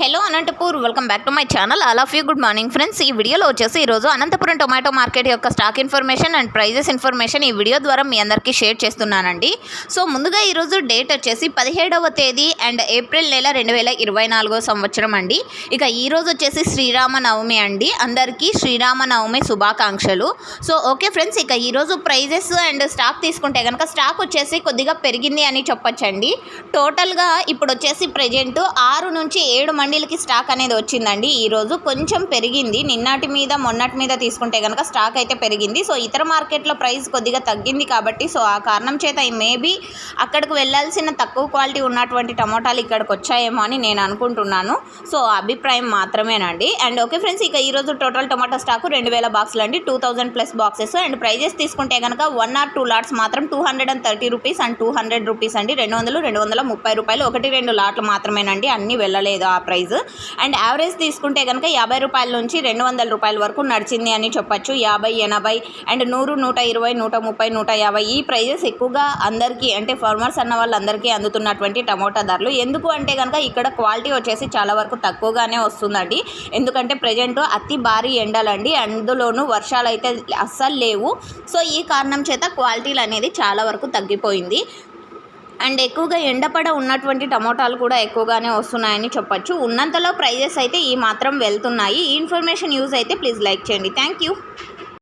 Hello Anantapur welcome back to my channel all of you good morning friends ఈ వీడియోలో వచ్చేసి ఈరోజు Anantapuram tomato market యొక్క stock information and prices information ఈ video ద్వారా మీ అందరికీ షేర్ చేస్తున్నానండి. సో ముందుగా ఈరోజు డేట్ వచ్చేసి పదిహేడవ తేదీ అండ్ ఏప్రిల్ నెల రెండు వేల ఇరవై నాలుగో సంవత్సరం అండి. ఇక ఈరోజు వచ్చేసి శ్రీరామనవమి అండి. అందరికీ శ్రీరామనవమి శుభాకాంక్షలు. సో ఓకే ఫ్రెండ్స్ ఇక ఈరోజు ప్రైజెస్ అండ్ స్టాక్ తీసుకుంటే కనుక స్టాక్ వచ్చేసి కొద్దిగా పెరిగింది అని చెప్పొచ్చండి. టోటల్గా ఇప్పుడు వచ్చేసి ప్రజెంట్ ఆరు నుంచి ఏడు మంది క్యాండిల్కి స్టాక్ అనేది వచ్చిందండి. ఈరోజు కొంచెం పెరిగింది. నిన్నటి మీద మొన్నటి మీద తీసుకుంటే కనుక స్టాక్ అయితే పెరిగింది. సో ఇతర మార్కెట్లో ప్రైస్ కొద్దిగా తగ్గింది కాబట్టి సో ఆ కారణం చేత మేబీ అక్కడికి వెళ్ళాల్సిన తక్కువ క్వాలిటీ ఉన్నటువంటి టమోటాలు ఇక్కడికి వచ్చాయేమో అని నేను అనుకుంటున్నాను. సో అభిప్రాయం మాత్రమేనండి. అండ్ ఓకే ఫ్రెండ్స్ ఇక ఈరోజు టోటల్ టొమాటో స్టాక్ రెండు వేల బాక్సులు అండి. Two thousand plus boxes. And prices తీసుకుంటే కనుక వన్ ఆర్ టూ లాట్స్ మాత్రం two hundred and thirty rupees and two hundred rupees అండి. రెండు వందలు రెండు వందల ముప్పై రూపాయలు ఒకటి రెండు లాట్లు మాత్రమేనండి. అన్నీ వెళ్ళలేదు ఆ ప్రైస్ ప్రైస్ అండ్ యావరేజ్ తీసుకుంటే కనుక యాభై రూపాయల నుంచి రెండు వందల రూపాయల వరకు నడిచింది అని చెప్పొచ్చు. యాభై ఎనభై అండ్ నూరు నూట ఇరవై నూట ముప్పై నూట యాభై ఈ ప్రైజెస్ ఎక్కువగా అందరికీ అంటే ఫార్మర్స్ అన్న వాళ్ళందరికీ అందుతున్నటువంటి టమోటా ధరలు. ఎందుకు అంటే కనుక ఇక్కడ క్వాలిటీ వచ్చేసి చాలా వరకు తక్కువగానే వస్తుందండి. ఎందుకంటే ప్రజెంట్ అతి భారీ ఎండలండి. అందులోనూ వర్షాలు అయితే అస్సలు లేవు. సో ఈ కారణం చేత క్వాలిటీలు అనేది చాలా వరకు తగ్గిపోయింది. అండ్ ఎక్కువగా ఎండపడ ఉన్నటువంటి టమోటాలు కూడా ఎక్కువగానే వస్తున్నాయని చెప్పొచ్చు. ఉన్నంతలో ప్రైజెస్ అయితే ఈ మాత్రం వెళ్తున్నాయి. ఈ ఇన్ఫర్మేషన్ యూజ్ అయితే ప్లీజ్ లైక్ చేయండి. Thank you.